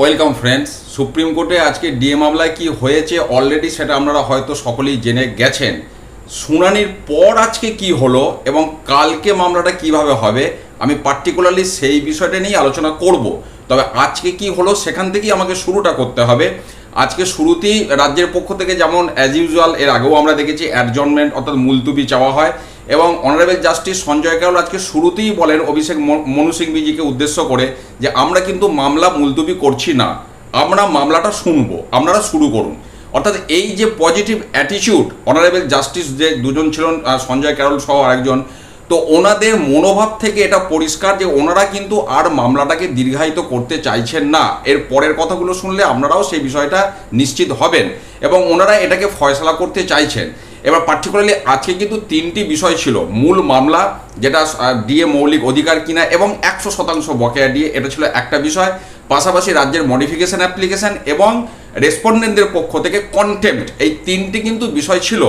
Welcome friends supreme কোর্টে আজকে DA মামলায় কি হয়েছে অলরেডি সেটা আপনারা হয়তো সকলেই জেনে গেছেন। শুনানির পর আজকে কি হলো এবং কালকে মামলাটা কীভাবে হবে, আমি পার্টিকুলারলি সেই বিষয়টা নিয়ে আলোচনা করব। তবে আজকে কি হলো সেখান থেকেই আমাকে শুরুটা করতে হবে। আজকে শুরুতেই রাজ্যের পক্ষ থেকে যেমন অ্যাজ ইউজুয়াল এর আগেও আমরা দেখেছি অ্যাডজনমেন্ট অর্থাৎ মুলতুবি চাওয়া হয়। এবং অনারেবল জাস্টিস সঞ্জয় কারল আজকে শুরুতেই বলেন অভিষেক মনু সিংভিজিকে উদ্দেশ্য করে যে আমরা কিন্তু মামলা মুলতুবি করছি না, আমরা মামলাটা শুনব, আপনারা শুরু করুন। অর্থাৎ এই যে পজিটিভ অ্যাটিটিউড অনারেবল জাস্টিস যে দুজন ছিলেন সঞ্জয় ক্যারল সহ আরেকজন, তো ওনাদের মনোভাব থেকে এটা পরিষ্কার যে ওনারা কিন্তু আর মামলাটাকে দীর্ঘায়িত করতে চাইছেন না। এর পরের কথাগুলো শুনলে আপনারাও সেই বিষয়টা নিশ্চিত হবেন এবং ওনারা এটাকে ফয়সলা করতে চাইছেন। এবার পার্টিকুলারলি আজকে কিন্তু তিনটি বিষয় ছিল, মূল মামলা, যেটা ডিএ মৌলিক অধিকার কিনা এবং একশো শতাংশ বকেয়া ডিএ এটা ছিল একটা বিষয়। পাশাপাশি রাজ্যের মডিফিকেশন অ্যাপ্লিকেশন এবং রেসপন্ডেন্টদের পক্ষ থেকে কন্টেম্পট এই তিনটি কিন্তু বিষয় ছিল।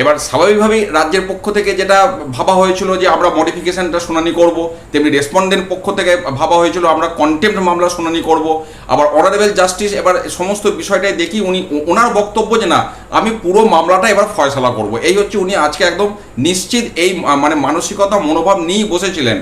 এবার স্বাভাবিকভাবেই রাজ্যের পক্ষ থেকে যেটা ভাবা হয়েছিল যে আমরা মডিফিকেশনটা শুনানি করব, তেমনি রেসপন্ডেন্ট পক্ষ থেকে ভাবা হয়েছিল আমরা কন্টেম্পট মামলা শুনানি করব। আবার অনারেবল জাস্টিস এবার সমস্ত বিষয়টাই দেখি উনি, ওনার বক্তব্য যে না, আমি পুরো মামলাটা এবার ফয়সলা করব। এই হচ্ছে উনি আজকে একদম নিশ্চিত এই মানে মানসিকতা, মনোভাব নিয়েই বসেছিলেন।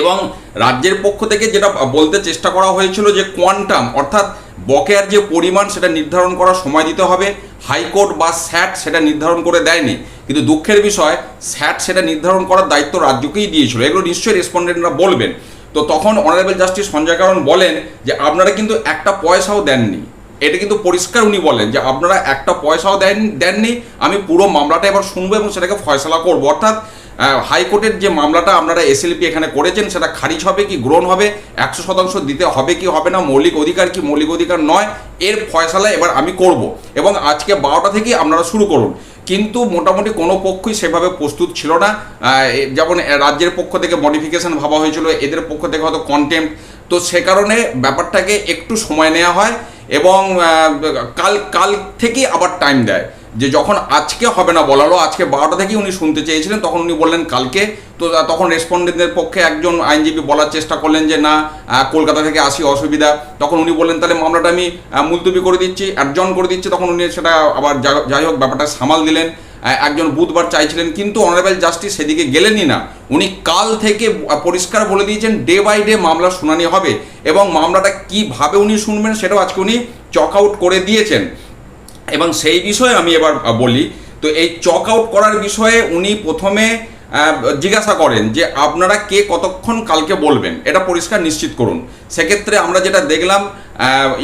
এবং রাজ্যের পক্ষ থেকে যেটা বলতে চেষ্টা করা হয়েছিল যে কোয়ান্টাম অর্থাৎ বকেয়ার যে পরিমাণ সেটা নির্ধারণ করার সময় দিতে হবে, হাইকোর্ট বা স্যাট সেটা নির্ধারণ করে দেয়নি। কিন্তু দুঃখের বিষয়, স্যাট সেটা নির্ধারণ করার দায়িত্ব রাজ্যকেই দিয়েছিল। এগুলো নিশ্চয়ই রেসপন্ডেন্টরা বলবেন। তো তখন অনারেবল জাস্টিস সঞ্জয় কারণ বলেন যে, আপনারা কিন্তু একটা পয়সাও দেননি। এটা কিন্তু পরিষ্কার উনি বলেন যে, আপনারা একটা পয়সাও দেন, দেননি, আমি পুরো মামলাটা এবার শুনব এবং সেটাকে ফয়সলা করব। অর্থাৎ হাইকোর্টের যে মামলাটা আপনারা এসএলপি এখানে করেছেন, সেটা খারিজ হবে কি, গ্রহণ হবে? একশো শতাংশ দিতে হবে কি, হবে না? মৌলিক অধিকার কি, মৌলিক অধিকার নয়। এর ফয়সালা এবার আমি করব। এবং আজকে বারোটা থেকেই আপনারা শুরু করুন। কিন্তু মোটামুটি কোনো পক্ষই সেভাবে প্রস্তুত ছিল না। যেমন রাজ্যের পক্ষ থেকে মডিফিকেশন ভাবা হয়েছিল, এদের পক্ষ থেকে হয়তো কন্টেম্প তো সে কারণে ব্যাপারটাকে একটু সময় নেওয়া হয় এবং কাল কাল থেকেই আবার টাইম দেয়। যে যখন আজকে হবে না বলালো, আজকে বারোটা থেকেই উনি শুনতে চেয়েছিলেন, তখন উনি বললেন কালকে। তো তখন রেসপন্ডেন্টদের পক্ষে একজন আইনজীবী বলার চেষ্টা করলেন যে, না কলকাতা থেকে আসি, অসুবিধা। তখন উনি বললেন, তাহলে মামলাটা আমি মুলতবি করে দিচ্ছি অ্যাডজন করে দিচ্ছি। তখন উনি সেটা আবার যাই হোক ব্যাপারটা সামাল দিলেন। একজন বুধবার চাইছিলেন, কিন্তু অনারেবল জাস্টিস সেদিকে গেলেনই না। উনি কাল থেকে পরিষ্কার বলে দিয়েছেন ডে বাই ডে মামলা শুনানি হবে। এবং মামলাটা কীভাবে উনি শুনবেন, সেটাও আজকে উনি চক আউট করে দিয়েছেন। এবং সেই বিষয়ে আমি এবার বলি। তো এই চক আউট করার বিষয়ে উনি প্রথমে জিজ্ঞাসা করেন যে আপনারা কে কতক্ষণ কালকে বলবেন? এটা পরিষ্কার নিশ্চিত করুন। সেক্ষেত্রে আমরা যেটা দেখলাম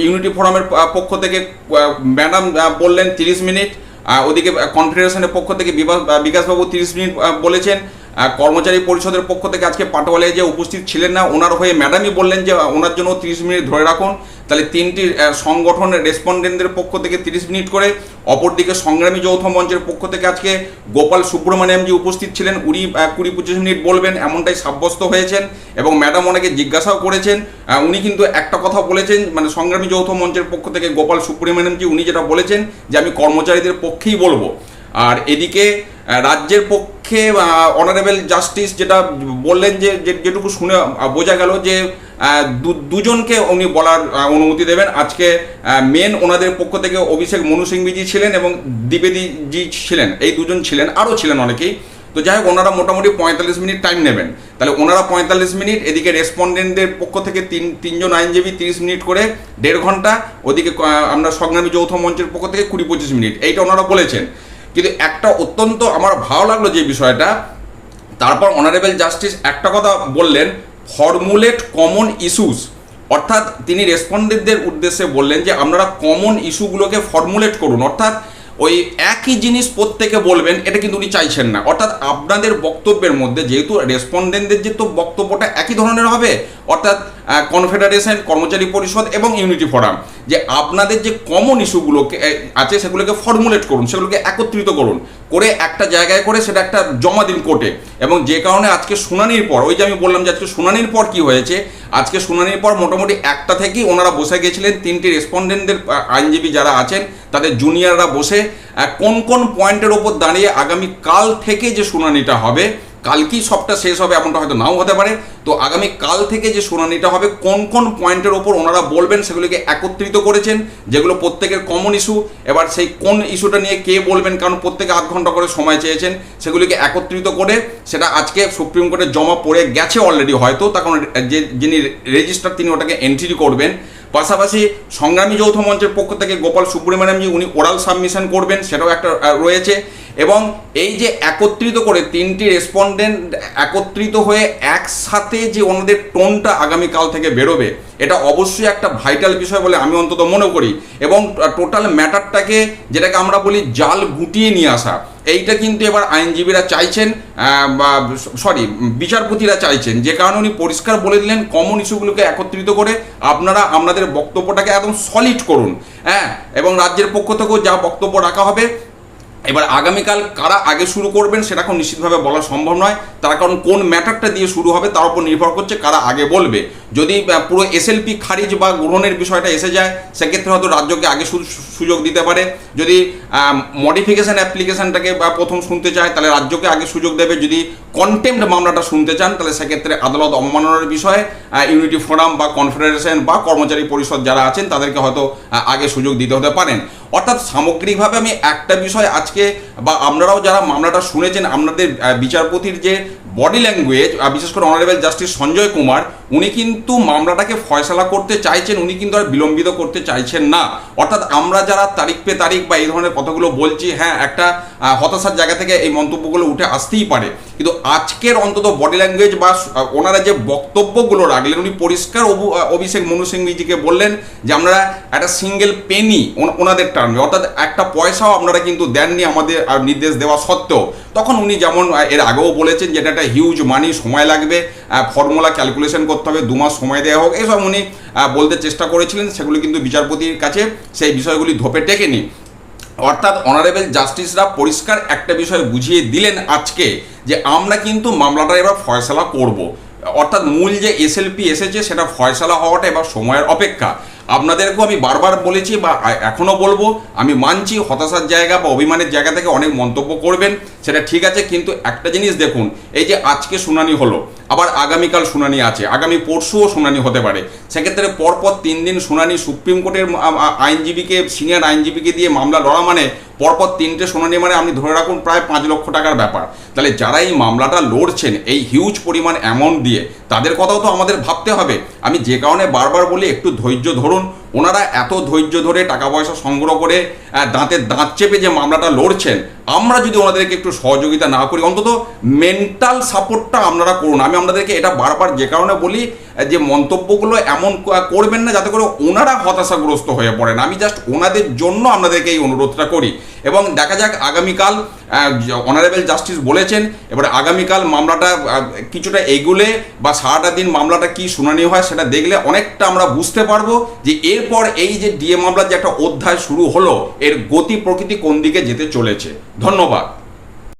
ইউনিটি ফোরামের পক্ষ থেকে ম্যাডাম বললেন তিরিশ মিনিট ওদিকে কনফেডারেশনের পক্ষ থেকে বিকাশবাবু তিরিশ মিনিট বলেছেন। কর্মচারী পরিষদের পক্ষ থেকে আজকে পাটোয়ালে যে উপস্থিত ছিলেন না, ওনার হয়ে ম্যাডামই বললেন যে, ওনার জন্য তিরিশ মিনিট ধরে রাখুন। তাহলে তিনটি সংগঠনের রেসপন্ডেন্টদের পক্ষ থেকে তিরিশ মিনিট করে, অপরদিকে সংগ্রামী যৌথ মঞ্চের পক্ষ থেকে আজকে গোপাল সুব্রমণিয়ামজি উপস্থিত ছিলেন, উনি কুড়ি পঁচিশ মিনিট বলবেন, এমনটাই সাব্যস্ত হয়েছেন এবং ম্যাডাম অনেকে জিজ্ঞাসাও করেছেন। উনি কিন্তু একটা কথা বলেছেন মানে সংগ্রামী যৌথ মঞ্চের পক্ষ থেকে গোপাল সুব্রমণিয়ামজি উনি যেটা বলেছেন যে, আমি কর্মচারীদের পক্ষেই বলব। আর এদিকে রাজ্যের পক্ষে অনারেবল জাস্টিস যেটা বললেন যে যেটুকু শুনে বোঝা গেল যে দুজনকে উনি বলার অনুমতি দেবেন। আজকে মেন ওনাদের পক্ষ থেকে অভিষেক মনু সিংভিজি ছিলেন এবং দ্বিবেদীজি ছিলেন। এই দুজন ছিলেন, আরও ছিলেন অনেকেই। তো যাই হোক, ওনারা মোটামুটি পঁয়তাল্লিশ মিনিট টাইম নেবেন। তাহলে ওনারা পঁয়তাল্লিশ মিনিট, এদিকে রেসপন্ডেন্টদের পক্ষ থেকে তিন, তিনজন আইনজীবী তিরিশ মিনিট করে, দেড় ঘণ্টা, ওদিকে আমরা সংগ্রামী যৌথ মঞ্চের পক্ষ থেকে কুড়ি পঁচিশ মিনিট। এইটা ওনারা বলেছেন। কিন্তু একটা অত্যন্ত আমার ভালো লাগল যে বিষয়টা। তারপর অনারেবল জাস্টিস একটা কথা বললেন ফর্মুলেট কমন ইস্যুস অর্থাৎ তিনি রেসপন্ডেন্টদের উদ্দেশ্যে বললেন যে, আপনারা কমন ইস্যুগুলোকে ফর্মুলেট করুন। অর্থাৎ ওই একই জিনিস প্রত্যেকে বলবেন, এটা কিন্তু উনি চাইছেন না। অর্থাৎ আপনাদের বক্তব্যের মধ্যে যেহেতু রেসপন্ডেন্টদের যে তো বক্তব্যটা একই ধরনের হবে, অর্থাৎ কনফেডারেশন কর্মচারী পরিষদ এবং ইউনিটি ফোরাম যে আপনাদের যে কমন ইস্যুগুলোকে আছে সেগুলোকে ফর্মুলেট করুন, সেগুলোকে একত্রিত করুন। করে একটা জায়গায় করে সেটা একটা জমা দিন কোর্টে। এবং যে কারণে আজকে শুনানির পর, ওই যে আমি বললাম যে আজকে শুনানির পর কি হয়েছে, আজকে শুনানির পর মোটামুটি একটা থেকেই ওনারা বসে গেছিলেন, তিনটি রেসপন্ডেন্টদের আইনজীবী যারা আছেন, তাদের জুনিয়ররা বসে কোন কোন পয়েন্টের ওপর দাঁড়িয়ে আগামী কাল থেকে যে শুনানিটা হবে কালকেই সবটা শেষ হবে এমনটা হয়তো নাও হতে পারে। তো আগামী কাল থেকে যে শুনানিটা হবে, কোন কোন পয়েন্টের ওপর ওনারা বলবেন সেগুলিকে একত্রিত করেছেন, যেগুলো প্রত্যেকের কমন ইস্যু এবার সেই কোন ইস্যুটা নিয়ে কে বলবেন, কারণ প্রত্যেকে আধ ঘণ্টা করে সময় চেয়েছেন, সেগুলিকে একত্রিত করে সেটা আজকে সুপ্রিম কোর্টে জমা পড়ে গেছে অলরেডি হয়তো তখন যে যিনি রেজিস্টার তিনি ওটাকে এন্ট্রি করবেন। পাশাপাশি সংগ্রামী যৌথ মঞ্চের পক্ষ থেকে গোপাল সুব্রমণ্যমজি উনি ওরাল সাবমিশন করবেন, সেটাও একটা রয়েছে। এবং এই যে একত্রিত করে তিনটি রেসপন্ডেন্ট একত্রিত হয়ে একসাথে যে ওনাদের টোনটা আগামীকাল থেকে বেরোবে, এটা অবশ্যই একটা ভাইটাল বিষয় বলে আমি অন্তত মনে করি এবং টোটাল ম্যাটারটাকে যেটাকে আমরা বলি জাল গুটিয়ে নিয়ে আসা, এইটা কিন্তু এবার আইনজীবীরা চাইছেন সরি বিচারপতিরা চাইছেন, যে কারণে উনি পরিষ্কার বলে দিলেন কমন ইস্যুগুলোকে একত্রিত করে আপনারা আপনাদের বক্তব্যটাকে একদম সলিড করুন হ্যাঁ এবং রাজ্যের পক্ষ থেকেও যা বক্তব্য রাখা হবে এবার আগামীকাল কারা আগে শুরু করবেন সেটা এখন নিশ্চিতভাবে বলা সম্ভব নয়। তার কারণ কোন ম্যাটারটা দিয়ে শুরু হবে তার উপর নির্ভর করছে কারা আগে বলবে। যদি পুরো এসএলপি খারিজ বা গ্রহণের বিষয়টা এসে যায়, সেক্ষেত্রে হয়তো রাজ্যকে আগে সুযোগ দিতে পারে। যদি মডিফিকেশান অ্যাপ্লিকেশনটাকে বা প্রথম শুনতে চায়, তাহলে রাজ্যকে আগে সুযোগ দেবে। যদি কন্টেম্পট মামলাটা শুনতে চান, তাহলে সেক্ষেত্রে আদালত অবমাননার বিষয়ে ইউনিটি ফোরাম বা কনফেডারেশন বা কর্মচারী পরিষদ যারা আছেন, তাদেরকে হয়তো আগে সুযোগ দিতে হতে পারেন। অর্থাৎ সামগ্রিকভাবে আমি একটা বিষয় আজকে, বা আপনারাও যারা মামলাটা শুনেছেন, আপনাদের বিচারপতির যে বডি ল্যাঙ্গুয়েজ বিশেষ করে অনারেবল জাস্টিস সঞ্জয় কুমার, উনি কিন্তু মামলাটাকে ফয়সলা করতে চাইছেন, উনি কিন্তু আর বিলম্বিত করতে চাইছেন না। অর্থাৎ আমরা যারা তারিখ পে তারিখ বা এই ধরনের কথাগুলো বলছি হ্যাঁ একটা হতাশার জায়গা থেকে এই মন্তব্যগুলো উঠে আসতেই পারে। কিন্তু আজকের অন্তত বডি ল্যাঙ্গুয়েজ বা ওনারা যে বক্তব্যগুলো রাখলেন, উনি পরিষ্কার অভিষেক মনু সিংজিকে বললেন যে আমরা একটা সিঙ্গেল পেনি ওনাদের টার্মে অর্থাৎ একটা পয়সাও আপনারা কিন্তু দেননি আমাদের নির্দেশ দেওয়া সত্ত্বেও। তখন উনি যেমন এর আগেও বলেছেন যে এটা একটা হিউজ মানি সময় লাগবে ফর্মুলা ক্যালকুলেশন করতে হবে, দু মাস সময় দেওয়া হোক। এসব উনি বলতে চেষ্টা করেছিলেন, সেগুলি কিন্তু বিচারপতির কাছে সেই বিষয়গুলি ধোপে টেকেনি। অর্থাৎ অনারেবল জাস্টিসরা পরিষ্কার একটা বিষয় বুঝিয়ে দিলেন আজকে, যে আমরা কিন্তু মামলাটা এবার ফয়সলা করব। অর্থাৎ মূল যে এসএলপি এসেছে সেটা ফয়সলা হওয়াটা এবার সময়ের অপেক্ষা। আপনাদেরকেও আমি বারবার বলেছি বা এখনও বলব, আমি মানছি হতাশার জায়গা বা অভিমানের জায়গা থেকে অনেক মন্তব্য করবেন, সেটা ঠিক আছে, কিন্তু একটা জিনিস দেখুন, এই যে আজকে শুনানি হলো আবার আগামীকাল শুনানি আছে। আগামী পরশুও শুনানি হতে পারে। সেক্ষেত্রে পরপর তিন দিন শুনানি সুপ্রিম কোর্টের আইনজীবীকে, সিনিয়র আইনজীবীকে দিয়ে মামলা লড়া মানে পরপর তিনটে শুনানি মানে আপনি ধরে রাখুন প্রায় পাঁচ লক্ষ টাকার ব্যাপার। তাহলে যারা এই মামলাটা লড়ছেন, এই হিউজ পরিমাণ অ্যামাউন্ট দিয়ে, তাদের কথাও তো আমাদের ভাবতে হবে। আমি যে কারণে বারবার বলি, একটু ধৈর্য ধরুন ওনারা এত ধৈর্য ধরে টাকা পয়সা সংগ্রহ করে দাঁতে দাঁত চেপে যে মামলাটা লড়ছেন, আমরা যদি ওনাদেরকে একটু সহযোগিতা না করি, অন্তত মেন্টাল সাপোর্টটা আপনারা করুন। আমি আপনাদেরকে এটা বারবার যে কারণে বলি যে মন্তব্যগুলো এমন করবেন না যাতে করে ওনারা হতাশাগ্রস্ত হয়ে পড়েন। আমি জাস্ট ওনাদের জন্য আপনাদেরকে এই অনুরোধটা করি। এবং দেখা যাক আগামীকাল অনারেবল জাস্টিস বলেছেন, এবারে আগামীকাল মামলাটা কিছুটা এগুলে বা সারাটা দিন মামলাটা কি শুনানি হয় সেটা দেখলে অনেকটা আমরা বুঝতে পারব যে এরপর এই যে ডিএ মামলার যে একটা অধ্যায় শুরু হলো, এর গতি প্রকৃতি কোন দিকে যেতে চলেছে। ধন্যবাদ।